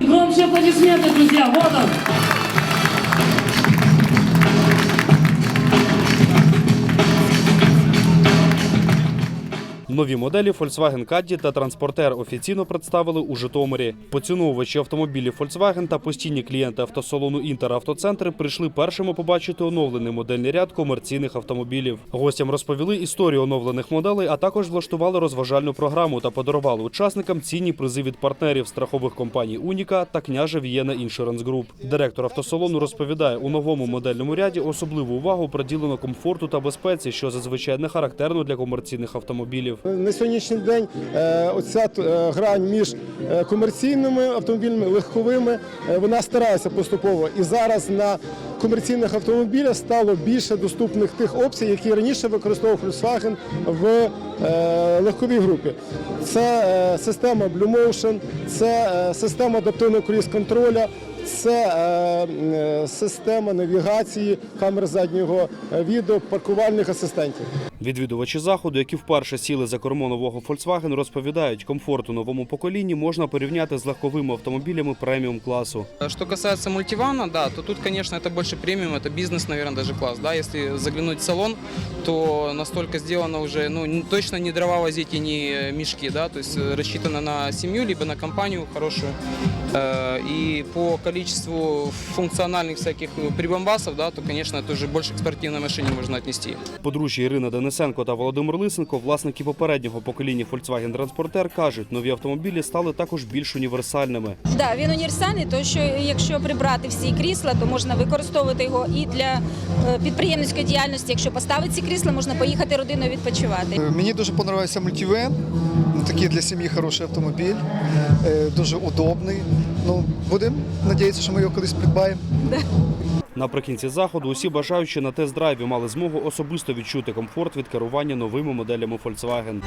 Громче аплодисменты, друзья. Вот он. Нові моделі Volkswagen Caddy та Транспортер офіційно представили у Житомирі. Поціновувачі автомобілів Volkswagen та постійні клієнти автосалону Інтер Автоцентри прийшли першими побачити оновлений модельний ряд комерційних автомобілів. Гостям розповіли історію оновлених моделей, а також влаштували розважальну програму та подарували учасникам цінні призи від партнерів страхових компаній Уніка та княжа Вієна Insurance Group. Директор автосалону розповідає, у новому модельному ряді особливу увагу приділено комфорту та безпеці, що зазвичай не характерно для комерційних автомобілів. На сьогоднішній день е, оця е, грань між е, комерційними автомобілями, легковими, вона старається поступово. І зараз на комерційних автомобілях стало більше доступних тих опцій, які раніше використовував Volkswagen в легковій групі. Це система Blue Motion, це система адаптивного круїз-контроля, це е, е, система навігації, камер заднього е, відео, паркувальних асистентів. Відвідувачі заходу, які вперше сіли за кермо нового Volkswagen, розповідають, комфорт у новому поколінні можна порівняти з легковими автомобілями преміум класу. Что касается мультивана, да, то тут, конечно, это больше премиум, это бизнес, наверное, даже класс, да. Если заглянуть в салон, то настолько сделано уже, ну, н- точно не дрова возить и не мешки, да, то есть э, рассчитано на семью, либо на компанию хорошую. Э, И по количеству функциональных всяких э, прибамбасов, да, то, конечно, это уже больше к спортивной машине можно отнести. Подружжя Ірина Денисенко та Володимир Лисенко, власники попереднього покоління Volkswagen Transporter, кажуть, нові автомобілі стали також більш універсальними. Да, він універсальний, то що якщо прибрати всі крісла, то можна використовувати його і для е, підприємницької діяльності. Якщо поставити ці крісла, можна поїхати родиною відпочивати. Мені дуже подобається мультивен. Такий для сім'ї хороший автомобіль, е, дуже удобний. Ну, будемо надіятися, що ми його колись придбаємо. Наприкінці заходу усі бажаючі на тест-драйві мали змогу особисто відчути комфорт від керування новими моделями Volkswagen.